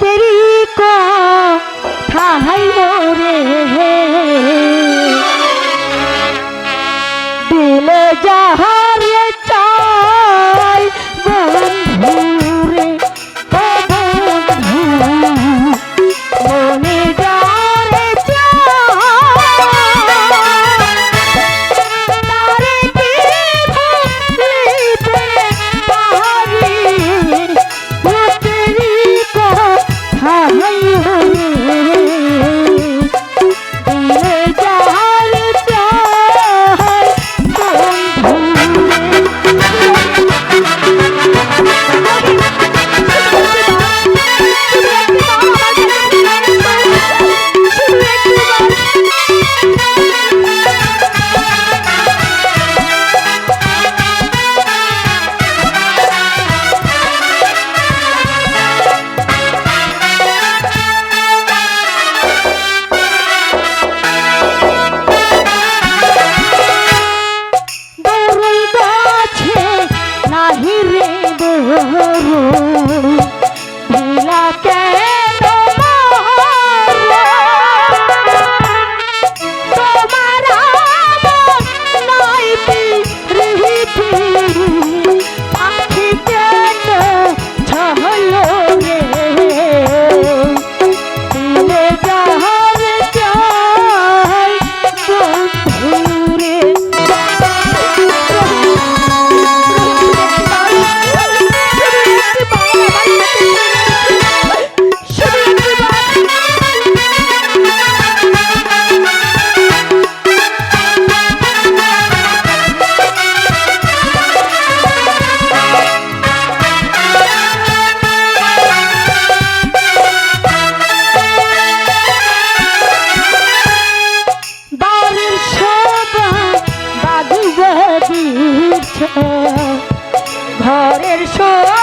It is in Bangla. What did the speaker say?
কেরি কথাই মোরে দিলে যাহা ঘরের সব